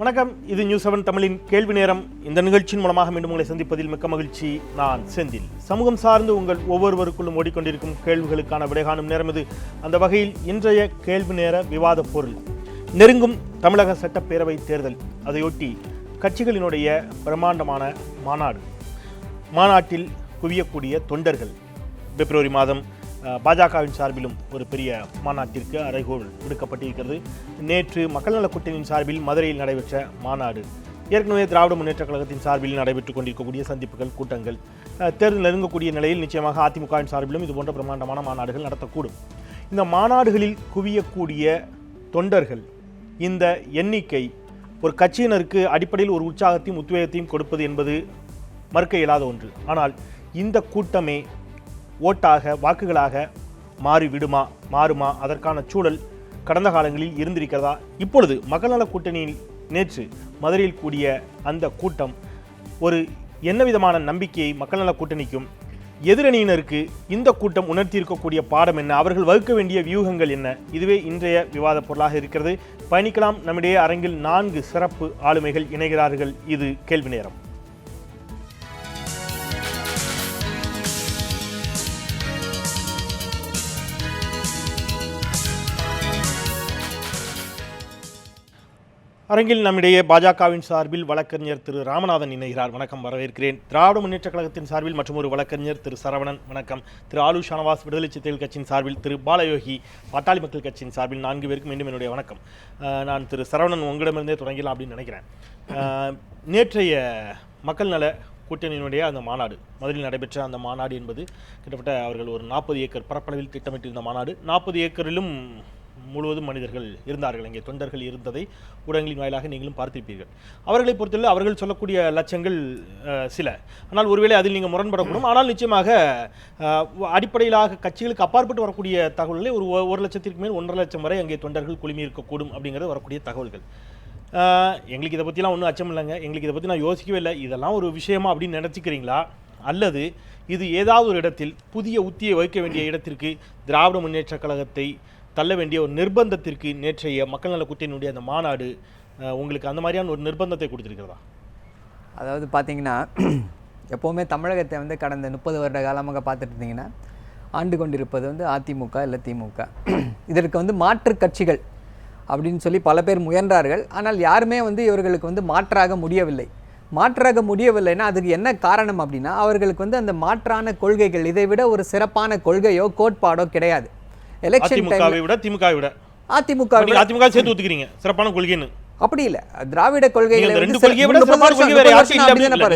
வணக்கம். இது news seven தமிழின் கேள்வி நேரம். இந்த நிகழ்ச்சியின் மூலமாக மீண்டும் உங்களை சந்திப்பதில் மிக்க மகிழ்ச்சி. நான் செந்தில். சமூகம் சார்ந்து உங்கள் ஒவ்வொருவருக்குள்ளும் ஓடிக்கொண்டிருக்கும் கேள்விகளுக்கான விடை காணும் நேரம் இது. அந்த வகையில் இன்றைய கேள்வி நேர விவாத பொருள். நெருங்கும் தமிழக சட்டப்பேரவை தேர்தல். அதையொட்டி கட்சிகளினுடைய பிரம்மாண்டமான மாநாடு. மாநாட்டில் குவியக்கூடிய தொண்டர்கள். பிப்ரவரி மாதம் பாஜகவின் சார்பிலும் ஒரு பெரிய மாநாட்டிற்கு அறைகோல் விடுக்கப்பட்டிருக்கிறது. நேற்று மக்கள் நலக் கூட்டணியின் சார்பில் மதுரையில் நடைபெற்ற மாநாடு. ஏற்கனவே திராவிட முன்னேற்றக் கழகத்தின் சார்பில் நடைபெற்றுக் கொண்டிருக்கக்கூடிய சந்திப்புகள் கூட்டங்கள் தேர்தல் நெருங்கக்கூடிய நிலையில் நிச்சயமாக அதிமுகவின் சார்பிலும் இது போன்ற பிரம்மாண்டமான மாநாடுகள் நடத்தக்கூடும். இந்த மாநாடுகளில் குவியக்கூடிய தொண்டர்கள் இந்த எண்ணிக்கை ஒரு கட்சியினருக்கு அடிப்படையில் ஒரு உற்சாகத்தையும் உத்வேகத்தையும் கொடுப்பது என்பது மறுக்க இயலாத ஒன்று. ஆனால் இந்த கூட்டமே ஓட்டாக வாக்குகளாக மாறிவிடுமா மாறுமா? அதற்கான சூழல் கடந்த காலங்களில் இருந்திருக்கிறதா? இப்பொழுது மக்கள் நல கூட்டணியில் நேற்று மதுரையில் கூடிய அந்த கூட்டம் ஒரு என்ன விதமான நம்பிக்கையை மக்கள் நல கூட்டணிக்கும் எதிரணியினருக்கு இந்த கூட்டம் உணர்த்தியிருக்கக்கூடிய பாடம் என்ன? அவர்கள் வகுக்க வேண்டிய வியூகங்கள் என்ன? இதுவே இன்றைய விவாத பொருளாக இருக்கிறது. பயணிக்கலாம். நம்மிடையே அரங்கில் நான்கு சிறப்பு ஆளுமைகள் இணைகிறார்கள். இது கேள்வி நேரம். அரங்கில் நம்மிடையே பாஜகவின் சார்பில் வழக்கறிஞர் திரு ராமநாதன் இணைகிறார். வணக்கம் வரவேற்கிறேன். திராவிட முன்னேற்ற கழகத்தின் சார்பில் மற்றும் ஒரு வழக்கறிஞர் திரு சரவணன். வணக்கம். திரு ஆலு ஷானவாஸ் விடுதலை சிறுத்தைகள் கட்சியின் சார்பில் திரு பாலயோகி பாட்டாளி மக்கள் கட்சியின் சார்பில் நான்கு பேருக்கும் மீண்டும் என்னுடைய வணக்கம். நான் திரு சரவணன் உங்களிடமிருந்தே தொடங்கலாம் அப்படின்னு நினைக்கிறேன். நேற்றைய மக்கள் நல கூட்டணியினுடைய அந்த மாநாடு மதுரையில் நடைபெற்ற அந்த மாநாடு என்பது கிட்டத்தட்ட அவர்கள் ஒரு நாற்பது ஏக்கர் பரப்பளவில் திட்டமிட்டிருந்த மாநாடு. நாற்பது ஏக்கரிலும் முழுவதும் மனிதர்கள் இருந்தார்கள். இங்கே தொண்டர்கள் இருந்ததை ஊடகங்களின் வாயிலாக நீங்களும் பார்த்திருப்பீர்கள். அவர்களை பொறுத்தவரை அவர்கள் சொல்லக்கூடிய லட்சங்கள் சில. ஆனால் ஒருவேளை அதில் நீங்கள் முரண்படக்கூடும். ஆனால் நிச்சயமாக அடிப்படையிலாக கட்சிகளுக்கு அப்பாற்பட்டு வரக்கூடிய தகவல்களை ஒரு ஒரு லட்சத்திற்கு மேல் ஒன்றரை லட்சம் வரை அங்கே தொண்டர்கள் குழுமி இருக்கக்கூடும் அப்படிங்கிறது வரக்கூடிய தகவல்கள். எங்களுக்கு இதை பற்றிலாம் ஒன்றும் அச்சம் இல்லைங்க. எங்களுக்கு இதை பற்றி நான் யோசிக்கவே இல்லை. இதெல்லாம் ஒரு விஷயமா அப்படின்னு நினச்சிக்கிறீங்களா? அல்லது இது ஏதாவது ஒரு இடத்தில் புதிய உத்தியை வைக்க வேண்டிய இடத்திற்கு திராவிட முன்னேற்றக் கழகத்தை தள்ள வேண்டிய ஒரு நிர்பந்தத்திற்கு நேற்றைய மக்கள் நல கூட்டணியினுடைய அந்த மாநாடு உங்களுக்கு அந்த மாதிரியான ஒரு நிர்பந்தத்தை கொடுத்துருக்கிறதா? அதாவது பார்த்தீங்கன்னா எப்போவுமே தமிழகத்தை வந்து கடந்த முப்பது வருட காலமாக பார்த்துட்டு இருந்தீங்கன்னா ஆண்டு கொண்டிருப்பது வந்து அதிமுக இல்லை திமுக. இதற்கு வந்து மாற்று கட்சிகள் அப்படின்னு சொல்லி பல பேர் முயன்றார்கள். ஆனால் யாருமே வந்து இவர்களுக்கு வந்து மாற்றாக முடியவில்லை. மாற்றாக முடியவில்லைன்னா அதுக்கு என்ன காரணம் அப்படின்னா அவர்களுக்கு வந்து அந்த மாற்றான கொள்கைகள் இதை விட ஒரு சிறப்பான கொள்கையோ கோட்பாடோ கிடையாது. எலெக்ஷன் டைம் அதிமுகவை விட திமுகவை விட. அதிமுக அதிமுக சேர்த்து ஒத்துக்கிறீங்க சிறப்பான கொள்கைன்னு. அப்படி இல்ல. திராவிட கொள்கைகளை.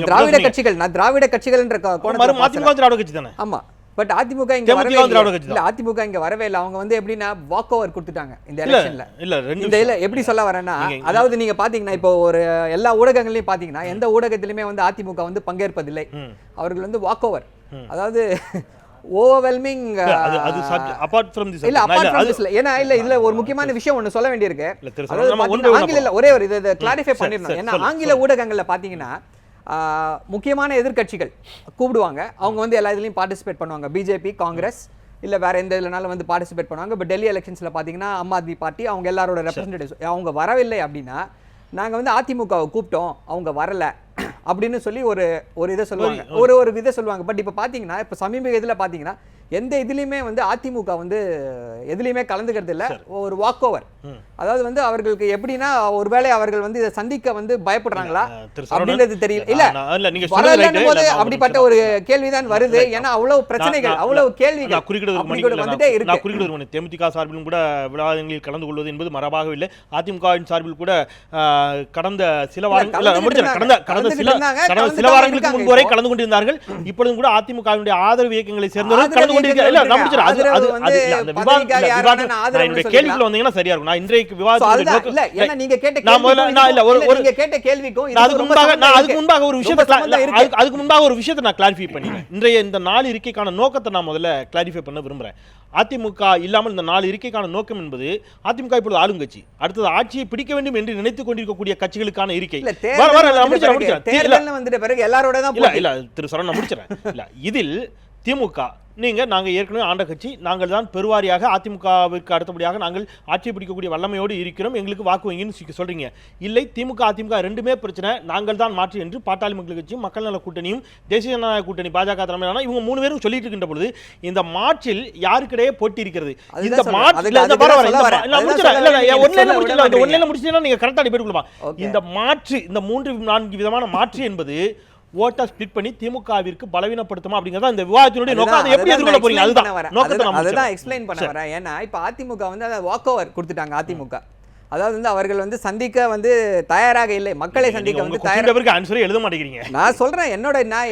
திராவிட கட்சிகள் நான் திராவிட கட்சிகள்ன்ற கோ- கோணத்துல மறு பார்க்கல. அதிமுக திராவிட கட்சி தானே? ஆமா. பட் அதிமுக இங்க வரவே இல்லை. அதிமுக இங்க வரவே இல்லை. அவங்க வந்து எப்படின்னா வாக் ஓவர் கொடுத்துட்டாங்க இந்த எலெக்ஷன்ல இல்ல இந்த இல்ல எப்படி சொல்ல வரேன்னா அதாவது நீங்க பாத்தீங்கன்னா இப்போ ஒரு எல்லா ஊடகங்களையும் பாத்தீங்கன்னா எந்த ஊடகத்திலுமே வந்து அதிமுக வந்து பங்கேற்பதில்லை. அவர்கள் வந்து வாக் ஓவர் அதாவது ஓவர்வெல்மிங் அது அபார்ட் ஃப்ரம் தி இல்ல அப்பார்ட் ஃப்ரம் திஸ்ல ஏன்னா இல்ல இதுல ஒரு முக்கியமான விஷயம் ஒண்ணு சொல்ல வேண்டியிருக்கு. ஆங்கில இல்ல, ஒரே ஒரு இதை கிளாரிஃபை சரி, ஏன்னா ஆங்கில ஊடகங்கள்ல பாத்தீங்கன்னா ஆ, முக்கியமான எதிர்க்கட்சிகள் கூப்பிடுவாங்க. அவங்க வந்து எல்லா இதுலயும் பார்ட்டிசிபேட் பண்ணுவாங்க. பிஜேபி காங்கிரஸ் இல்ல வேற எந்த இதுலனாலும் வந்து பார்ட்டிசிபேட் பண்ணுவாங்க. இப்போ டெல்லி எலெக்ஷன்ஸ்ல பாத்தீங்கன்னா ஆம் ஆத்மி பார்ட்டி அவங்க எல்லாரோட ரெப்ரஸன்டேட்டிவ்ஸ் அவங்க வரவில்லை அப்படின்னா நாங்க வந்து அதிமுகவை கூப்பிட்டோம். அவங்க வரல. அப்படின்னு சொல்லி ஒரு ஒரு இதை சொல்லுவாங்க. ஒரு ஒரு. இதை சொல்லுவாங்க. பட் இப்போ பாத்தீங்கன்னா இப்போ சமீப இதில் பாத்தீங்கன்னா எந்த இதுலயுமே வந்து அதிமுக வந்து எதுலையுமே கலந்துக்கிறது இல்ல ஒரு வாக் ஓவர். அதாவது வந்து அவர்களுக்கு எப்படின்னா ஒருவேளை அவர்கள் வந்து இதை சந்திக்க வந்து பயப்படுறாங்களா அப்படின்றது தெரியல இல்ல. போது அப்படிப்பட்ட. ஒரு கேள்விதான் வருது ஏன்னா அவ்வளவு பிரச்சனைகள் அவ்வளவு கேள்விகள் இல்ல, வந்துட்டே இருக்கு மணி. தேமுதிக சார்பிலும் கூட விவாதங்களில் கலந்து கொள்வது என்பது மரபாக இல்லை அதிமுகவின் சார்பில் கூட கடந்த சில வாரங்கள். கடந்த கடந்த சில கடந்த வாரங்களுக்கு முன்பு வரை. கலந்து கொண்டிருந்தார்கள் இப்பொழுதும் கூட அதிமுகவினுடைய ஆதரவு இயக்கங்களை சேர்ந்தவர்கள் ஆதரவு கலந்து கொண்டிருக்க இல்ல நான் இயக்கங்கள் முடிச்சிடுறேன். அது ஆதரவு அது வந்து அது இல்ல, அந்த விவாதம் பதவிக்காக இல்ல, யார் விவாதம் வேணா நான் ஆதரவுன்னு என்னுடைய சொல்லிக்கலாம். கேள்விக்குள்ள வந்தீங்கன்னா சரியா இருக்கும் நான் இன்றைக்கு So விவாதத்துடைய அதுதான் நோக்கம் இல்ல ஏன்னா நீங்க கேட்ட நான் முதல்ல கேள்விக்கும் நான் இல்ல ஒரு இதுக்கும் ஒரு நீங்க கேட்ட கேள்விக்கும் நான் இதுக்கும் அதுக்கு ரொம்ப முன்பாக சம்பந்தம் நான் அதுக்கு இருக்கு. முன்பாக ஒரு ரொம்ப விஷயத்தை cla- சம்பந்தம் இருக்கு. அதுக்கு அதுக்கு முன்பாக ஒரு விஷயத்தை நான் கிளாரிஃபை பண்ணிக்கிறேன் இன்றைய இந்த நாலு இருக்கைக்கான நோக்கத்தை நான் முதல்ல கிளாரிஃபை பண்ண விரும்புறேன் அதிமுக இல்லாமல் இந்த நாலு இருக்கைக்கான நோக்கம் என்பது அதிமுக இப்பொழுது ஆளுங்கட்சி அடுத்தது ஆட்சியை பிடிக்க வேண்டும் என்று நினைத்துக் கொண்டிருக்கக்கூடிய கட்சிகளுக்கான இருக்கை வர முடிச்சிடறேன், பிறகு முடிச்சிடறேன். இல்ல, தேர்தல்னு வந்துட்ட பிறகு எல்லாரோட தான் இல்ல. இல்ல திரு சரண் நான் முடிச்சிடறேன் இல்ல இதில் திமுக நீங்க நாங்க ஏற்கனவே ஆண்ட கட்சி நாங்கள் தான் பெருவாரியாக அதிமுகவிற்கு அடுத்தபடியாக நாங்கள் ஆட்சி பிடிக்கக்கூடிய வல்லமையோடு இருக்கிறோம் எங்களுக்கு வாக்கு வங்கின்னு சொல்லி சொல்றீங்க இல்லை திமுக அதிமுக ரெண்டுமே பிரச்சனை நாங்கள் தான் மாற்று என்று பாட்டாளி மக்கள் கட்சியும் மக்கள் நல கூட்டணியும் தேசிய ஜனநாயக கூட்டணி பாஜக தலைமையிலான இவங்க மூணு பேரும் சொல்லிட்டு இருக்கின்ற பொழுது இந்த மாற்றில் யாருக்கிடையே போட்டி இருக்கிறது இந்த சொல்றேன். மாற்று அதுக்கு- இல்ல, இந்த அதுக்கு வர தான் வர சொல்ல இந்த வரேன். மா- நான் அதுதான் முடிச்சிடறேன். சொல்ல இல்ல, இல்ல, வரேன். ஒண்ணுல சொல்ல முடிச்சிடலாம். இந்த விட ஒண்ணுல முடிச்சிட்டீங்கன்னா நீங்க கரெக்டா டிபேட் கொடுக்கலாம் Okay. இந்த மாற்று இந்த மூன்று நான்கு விதமான மாற்று என்பது ஓட்டை ஸ்பிளிட் பண்ணி திமுகவிற்கு பலவீனப்படுத்துமா அப்படிங்கறத இந்த விவாதத்தினுடைய நோக்கம். அதை எப்படி எதிர்கொள்ள போறீங்க? அதுதான். நோக்கத்தை நான் அதுதான். எக்ஸ்பிளைன் பண்ண. வரேன். ஏன்னா இப்ப அதிமுக வந்து அதை வாக் ஓவர் கொடுத்துட்டாங்க அதிமுக. அதாவது வந்து அவர்கள் வந்து சந்திக்க வந்து தயாராக இல்லை. மக்களை சந்திக்க வந்து question தயாரா paper க்கு answer ஏ எழுத மாட்டேங்கிறீங்க. நான் சொல்றேன் என்னோட நான்.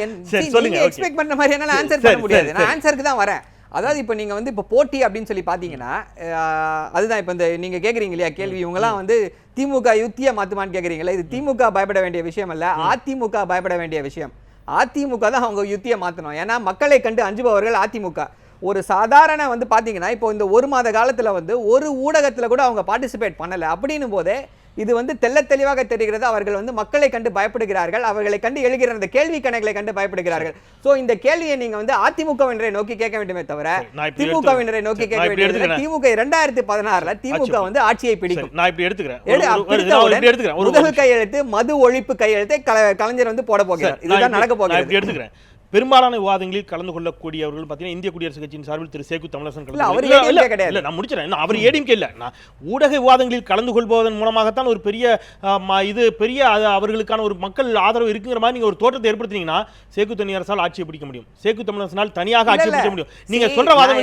எக்ஸ்பெக்ட் பண்ற மாதிரி என்னால ஆன்சர் சரி, பண்ண முடியாது. நான் சரி. ஆன்சருக்கு தான் வரேன். அதாவது இப்போ நீங்க வந்து இப்போ போட்டி அப்படின்னு சொல்லி பாத்தீங்கன்னா அஹ், அதுதான் இப்போ இந்த நீங்க கேக்குறீங்க இல்லையா கேள்வி இவங்கலாம் வந்து திமுக யுத்திய மாத்துமான்னு கேக்குறீங்களா இது திமுக பயப்பட வேண்டிய விஷயம் அல்ல அதிமுக பயப்பட வேண்டிய விஷயம். அதிமுக தான் அவங்க யுத்திய மாத்தணும். ஏன்னா மக்களை கண்டு அஞ்சுபவர்கள் அதிமுக. ஒரு சாதாரண வந்து பாத்தீங்கன்னா இப்போ இந்த ஒரு மாத காலத்துல வந்து ஒரு ஊடகத்துல கூட அவங்க பார்ட்டிசிபேட் பண்ணல. அப்படின்னும் போதே இது வந்து தெள்ளத் தெளிவாக தெரிகிறது. அவர்கள் வந்து மக்களை கண்டு பயப்படுகிறார்கள். அவர்களை கண்டு எழுகிற அந்த கேள்வி கணக்குகளை கண்டு பயப்படுகிறார்கள். சோ இந்த கேள்வியை நீங்க வந்து அதிமுகவினரை நோக்கி கேட்க வேண்டுமே தவிர திமுகவினரை நோக்கி கேட்க வேண்டியது எடுத்துக்கிறேன். திமுக இரண்டாயிரத்தி பதினாறுல திமுக. வந்து ஆட்சியை பிடிக்கும். நான் இப்படி எடுத்துக்கிறேன். முதல் கையெழுத்து மது ஒழிப்பு கையெழுத்தை கல- கலைஞர் வந்து போட போகிறார். இதுதான் நடக்க போகிறது. எடுத்துக்கிறேன். பெரும்பாலான விவாதங்களில் கலந்து கொள்ளக்கூடியவர்கள் பார்த்தீங்கன்னா இந்திய குடியரசு கட்சியின் சார்பில் திரு சேகு தமிழரசன் கலந்து கிடையாது. நான் முடிச்சிடறேன். அவர் ஏடிஎம்கே இல்ல. நான் ஊடக விவாதங்களில் கலந்து கொள்வதன் மூலமாகத்தான் ஒரு பெரிய இது பெரிய அவர்களுக்கான ஒரு மக்கள் ஆதரவு இருக்குங்கிற மாதிரி நீங்க ஒரு தோற்றத்தை ஏற்படுத்தினீங்கன்னா சேக்கு தனியரசால் ஆட்சியை பிடிக்க முடியும். சேக்கு தமிழரசனால் தனியாக இல்ல, பிடிக்க முடியும். நீங்க சொல்ற வாதம்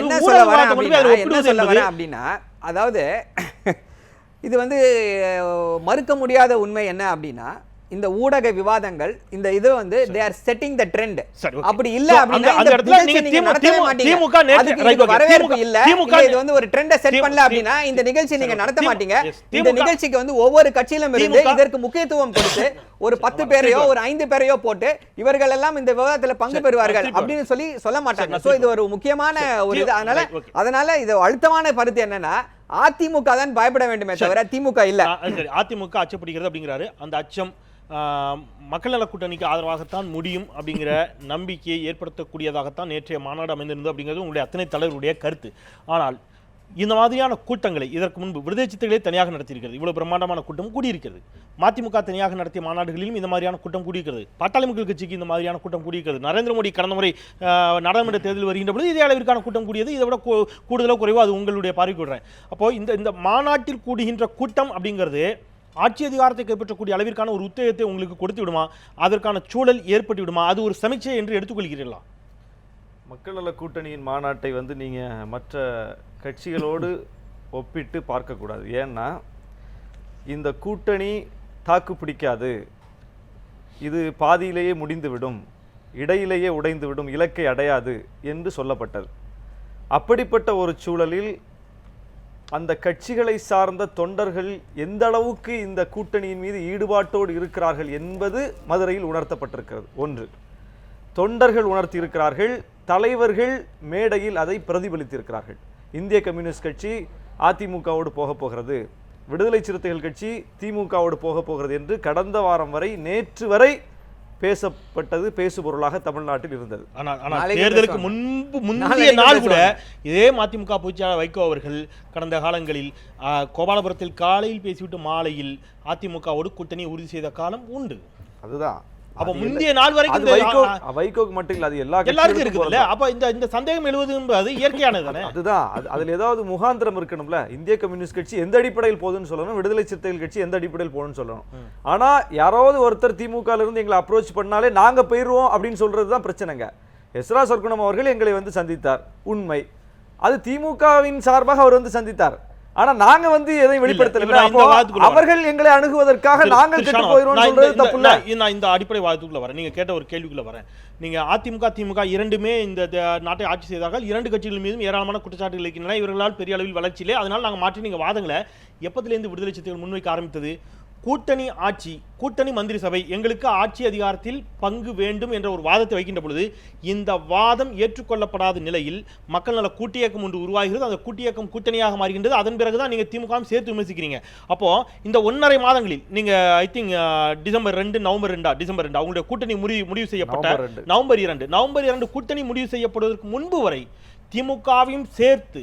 அப்படின்னா, அதாவது இது வந்து மறுக்க முடியாத உண்மை என்ன அப்படின்னா இந்த ஊடக விவாதங்கள் இந்த இது வந்து they are setting the trend. அப்படி இல்ல அப்படின்னா இந்த இடத்துல நீங்க திமுக okay. வரவேற்பு திமுக இல்ல. திமுக இது வந்து ஒரு ட்ரெண்ட செட் பண்ணல அப்படின்னா இந்த நிகழ்ச்சி நீங்க நடத்த மாட்டீங்க. இந்த திமுக நிகழ்ச்சிக்கு வந்து ஒவ்வொரு கட்சியிலும் இருந்து திமுக இதற்கு முக்கியத்துவம் கொடுத்து ஒரு பத்து பேரையோ ஒரு ஐந்து பேரையோ போட்டு இவர்கள் எல்லாம் இந்த விவாதத்துல பங்கு பெறுவார்கள் அப்படின்னு சொல்லி சொல்ல மாட்டாங்க. சோ இது ஒரு முக்கியமான ஒரு இது. அதனால. அதனால இது அழுத்தமான கருத்து என்னன்னா அதிமுக தான் பயப்பட வேண்டுமே தவிர திமுக இல்ல. அதிமுக அச்சப்படுகிறது அப்படிங்கிறாரு. அந்த அச்சம் மக்கள் நல கூட்டணிக்கு ஆதரவாகத்தான் முடியும் அப்படிங்கிற நம்பிக்கையை ஏற்படுத்தக்கூடியதாகத்தான் நேற்றைய மாநாடு அமைந்திருந்தது அப்படிங்கிறது உங்களுடைய அத்தனை தலைவருடைய கருத்து. ஆனால் இந்த மாதிரியான கூட்டங்களை இதற்கு முன்பு விடுதலை சித்தைகளே தனியாக நடத்தியிருக்கிறது. இவ்வளவு பிரம்மாண்டமான கூட்டம் கூடியிருக்கிறது. மதிமுக தனியாக நடத்திய மாநாடுகளிலும் இந்த மாதிரியான கூட்டம் கூடியிருக்கிறது. பாட்டாளி மக்கள் கட்சிக்கு இந்த மாதிரியான கூட்டம் கூடியிருக்கிறது. நரேந்திர மோடி கடந்த முறை நாடாளுமன்ற தேர்தல் வருகின்ற பொழுது இதே அளவிற்கான கூட்டம் கூடியது. இதை விட கூ- கூடுதலோ குறைவோ அது உங்களுடைய பார்வைக்கு விடுறேன். அப்போ இந்த இந்த மாநாட்டில் கூடுகின்ற கூட்டம் அப்படிங்கிறது ஆட்சி அதிகாரத்தை கைப்பற்றக்கூடிய அளவிற்கான ஒரு உத்தேகத்தை உங்களுக்கு கொடுத்து விடுமா? அதற்கான சூழல் ஏற்பட்டு விடுமா? அது ஒரு சமீட்சை என்று எடுத்துக்கொள்கிறீர்களா? மக்கள் நல கூட்டணியின் மாநாட்டை வந்து நீங்கள் மற்ற கட்சிகளோடு ஒப்பிட்டு பார்க்கக்கூடாது. ஏன்னா இந்த கூட்டணி தாக்கு பிடிக்காது. இது பாதியிலேயே முடிந்துவிடும். இடையிலேயே உடைந்துவிடும். இலக்கை அடையாது என்று சொல்லப்பட்டது. அப்படிப்பட்ட ஒரு சூழலில் அந்த கட்சிகளை சார்ந்த தொண்டர்கள் எந்த அளவுக்கு இந்த கூட்டணியின் மீது ஈடுபாட்டோடு இருக்கிறார்கள் என்பது மதுரையில் உணர்த்தப்பட்டிருக்கிறது. ஒன்று தொண்டர்கள் உணர்த்தியிருக்கிறார்கள் தலைவர்கள் மேடையில் அதை பிரதிபலித்திருக்கிறார்கள். இந்திய கம்யூனிஸ்ட் கட்சி அதிமுகவோடு போகப் போகிறது விடுதலை சிறுத்தைகள் கட்சி திமுகவோடு போகப் போகிறது என்று கடந்த வாரம் வரை நேற்று வரை பேசப்பட்டது பேசுபொருளாக தமிழ்நாட்டில் இருந்தது ஆனால் ஆனால் நாளைக்கு தேர்தலுக்கு. முன்பு முந்தைய நாள் கூட. இதே மதிமுக பொதுச்செயலாளர் வைகோ அவர்கள் கடந்த காலங்களில் கோபாலபுரத்தில் காலையில் பேசிவிட்டு மாலையில் அதிமுகவோடு கூட்டணி உறுதி செய்த காலம் உண்டு அதுதான் அப்ப முந்தைய நாள் வரைக்கும் வைகோக்கு மட்டும் இல்ல அது எல்லா எல்லாருக்கும் பொருந்தும். அப்ப இந்த இந்த சந்தேகம் எழுவது என்பது இயற்கையானது தானே? அதுதான். அது அதுல ஏதாவது முகாந்திரம் இருக்கணும்ல? இந்திய கம்யூனிஸ்ட் கட்சி எந்த அடிப்படையில் போகுதுன்னு சொல்லணும் விடுதலை சிறுத்தைகள் கட்சி எந்த அடிப்படையில் போகணும்னு சொல்லணும். ஆனா யாராவது ஒருத்தர் திமுக இருந்து எங்களை அப்ரோச் பண்ணாலே நாங்க போயிடுவோம் அப்படின்னு சொல்றது தான் பிரச்சனைங்க எஸ்ரா சொர்க்குணம் அவர்கள் எங்களை வந்து சந்தித்தார். உண்மை. அது திமுகவின் சார்பாக அவர் வந்து சந்தித்தார். ஆனா நாங்க வந்து எதையும் வெளிப்படுத்தல. அவர்கள் எங்களை அணுகுவதற்காக நாங்கள் கெட்டு இந்த- சொல்றது தப்பு இல்ல. நான் இந்த அடிப்படை வாதத்துக்குள்ள வரேன். நீங்க கேட்ட ஒரு கேள்விக்குள்ள வரேன். நீங்க அதிமுக திமுக இரண்டுமே இந்த நாட்டை ஆட்சி செய்தார்கள். இரண்டு கட்சிகள் மீதும் ஏராளமான குற்றச்சாட்டுகள் இருக்கின்றன. இவர்களால் பெரிய அளவில் வளர்ச்சி இல்லை. அதனால நாங்க மாற்றி நீங்க வாதங்களை எப்பத்திலிருந்து விடுதலை சிறுத்தைகள் முன்வைக்க ஆரம்பித்தது? கூட்டணி ஆட்சி கூட்டணி மந்திரி சபை எங்களுக்கு ஆட்சி அதிகாரத்தில் பங்கு வேண்டும் என்ற ஒரு வாதத்தை வைக்கின்ற பொழுது இந்த வாதம் ஏற்றுக்கொள்ளப்படாத நிலையில் மக்கள் நல கூட்டியக்கம் ஒன்று உருவாகிறது. அந்த கூட்டியக்கம் கூட்டணியாக மாறுகின்றது. அதன் பிறகுதான் நீங்க திமுக வும் சேர்த்து விமர்சிக்கிறீங்க. அப்போ இந்த ஒன்றரை மாதங்களில் நீங்க ஐ திங்க் டிசம்பர் ரெண்டு நவம்பர் ரெண்டா? டிசம்பர் ரெண்டு? அவங்களுடைய கூட்டணி முடிவு முடிவு செய்யப்பட்ட. நவம்பர் இரண்டு. நவம்பர் இரண்டு கூட்டணி முடிவு செய்யப்படுவதற்கு முன்பு வரை திமுகவையும் சேர்த்து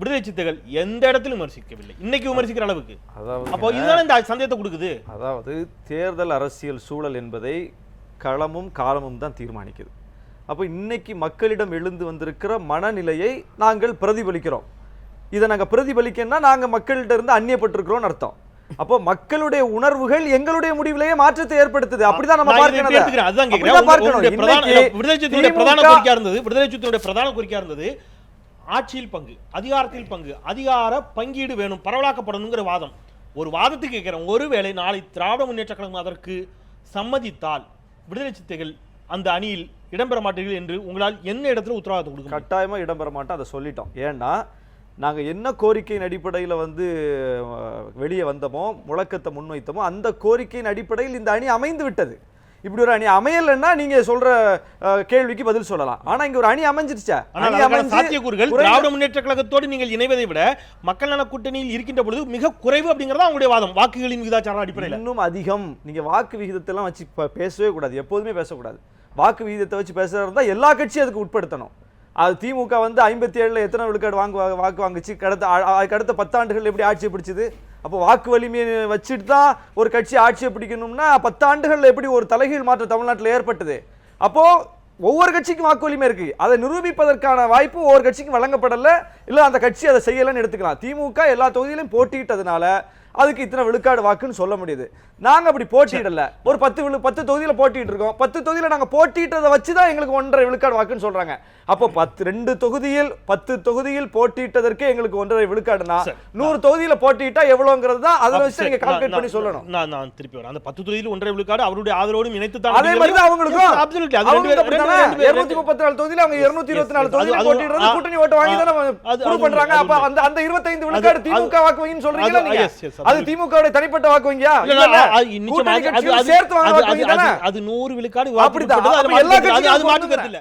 விடுதலை சித்தைகள் எந்த இடத்திலும் விமர்சிக்கவில்லை. இன்னைக்கு விமர்சிக்கிற அளவுக்கு. அதாவது அப்போ இதுதானே இந்த சந்தேகத்தை கொடுக்குது. அதாவது தேர்தல் அரசியல் சூழல் என்பதை களமும் காலமும் தான் தீர்மானிக்குது. அப்போ இன்னைக்கு மக்களிடம் எழுந்து வந்திருக்கிற மனநிலையை நாங்கள் பிரதிபலிக்கிறோம். இதை நாங்கள் பிரதிபலிக்கன்னா நாங்கள் மக்கள்கிட்ட இருந்து அந்நியப்பட்டிருக்கிறோம்னு அர்த்தம். அப்போ மக்களுடைய உணர்வுகள் எங்களுடைய முடிவிலேயே மாற்றத்தை ஏற்படுத்துது. அப்படிதான் நம்ம பார்க்கணும். அதுதான் கேட்கிறேன். விடுதலை சிறுத்தைகளுடைய பிரதான கோரிக்கையா இருந்தது. விடுதலை சிறுத்தைகளுடைய பிரதான கோரிக்கையா இருந்தது. ஆட்சியில் பங்கு அதிகாரத்தில் பங்கு அதிகார பங்கீடு வேணும் பரவலாக்கப்படணுங்கிற வாதம். ஒரு வாதத்துக்கு கேட்குறேன். ஒருவேளை நாளை திராவிட முன்னேற்ற கழகம் அதற்கு சம்மதித்தால் விடுதலை சித்தைகள் அந்த அணியில் இடம்பெற மாட்டீர்கள் என்று உங்களால் என்ன இடத்துல உத்தரவாதம் கொடுக்க கட்டாயமாக இடம்பெற மாட்டோம். அதை சொல்லிட்டோம். ஏன்னா நாங்கள் என்ன கோரிக்கையின் அடிப்படையில் வந்து வெளியே வந்தோமோ முழக்கத்தை முன்வைத்தோமோ அந்த கோரிக்கையின் அடிப்படையில் இந்த அணி அமைந்து விட்டது. இப்படி ஒரு அணி அமையலைன்னா நீங்க சொல்ற கேள்விக்கு பதில் சொல்லலாம். ஆனா இங்க ஒரு அணி அமைஞ்சிருச்சா. அணி சாத்தியக்கூறுகள் திராவிட முன்னேற்ற கழகத்தோடு நீங்கள் இணைவதை விட மக்கள் நல கூட்டணியில் இருக்கின்ற பொழுது மிக குறைவு அப்படிங்கறதா அவங்களுடைய வாதம். வாக்குகளின் விகிதாச்சார அடிப்படையில். இன்னும் அதிகம். நீங்க வாக்கு விகிதத்தெல்லாம் வச்சு பேசவே கூடாது. எப்போதுமே பேசக்கூடாது. வாக்கு விகிதத்தை வச்சு பேசுறதா எல்லா கட்சியும் அதுக்கு உட்படுத்தணும். அது திமுக வந்து ஐம்பத்தி ஏழில் எத்தனை விழுக்காடு வாங்கு வாக்கு வாங்குச்சு? கடத்த அதுக்கடுத்த பத்தாண்டுகள் எப்படி ஆட்சியை பிடிச்சது? அப்போ வாக்கு வலிமையை வச்சுட்டு தான் ஒரு கட்சி ஆட்சியை பிடிக்கணும்னா பத்தாண்டுகளில் எப்படி ஒரு தலைகீழ் மாற்றம் தமிழ்நாட்டில் ஏற்பட்டது? அப்போது ஒவ்வொரு கட்சிக்கும் வாக்கு வலிமை இருக்கு. அதை நிரூபிப்பதற்கான வாய்ப்பு ஒவ்வொரு கட்சிக்கும் வழங்கப்படல. இல்லை அந்த கட்சி அதை செய்யலைன்னு எடுத்துக்கலாம். திமுக எல்லா தொகுதியிலும் போட்டியிட்டதுனால அதுக்கு இத்தனை விழுக்காடு வாக்குன்னு சொல்ல முடியுது. நாங்க அப்படி போட்டியிடல. ஒரு பத்து விழு பத்து தொகுதியில போட்டிட்டு இருக்கோம். பத்து தொகுதியில நாங்க போட்டியிட்டதை வச்சு தான் எங்களுக்கு ஒன்றரை விழுக்காடு வாக்குன்னு சொல்றாங்க. அப்போ பத்து ரெண்டு தொகுதியில் பத்து தொகுதியில் போட்டியிட்டதற்கே எங்களுக்கு ஒன்றரை விழுக்காடுனா. நூறு தொகுதியில போட்டியிட்டா எவ்வளவுங்கிறது தான் அப்ப வச்சு சரி, நீங்க நான்- கால்குலேட் பண்ணி சொல்லணும். நான் நான் திருப்பி வரேன். அந்த பத்து தொகுதியில் ஒன்றரை விழுக்காடு அவருடைய ஆதரவோடும் இணைத்து தான் அதே மாதிரி தான் அவங்களுக்கும். அது இருநூத்தி முப்பத்தி நாலு தொகுதியில அவங்க இருநூத்தி இருபத்தி நாலு. தொகுதியில அது- போட்டியிடுறது அது- கூட்டணி ஓட்டு வாங்கி தானே அது- அது prove பண்றாங்க. அப்ப அது அந்த அந்த இருபத்தைந்து விழுக்காடு அது- திமுக வாக்கு வங்கின்னு சொல்றீங்களா அது- அது அது- திமுக தனிப்பட்ட வாக்கு வங்கியா. அது அது- அது- சேர்த்து வாங்க அது- அது- அது- அது நூறு விழுக்காடு அப்படிதான். எல்லா அது கட்சிகளும் மாற்று பொறுத்துக்கிறேன். கருத்து இல்ல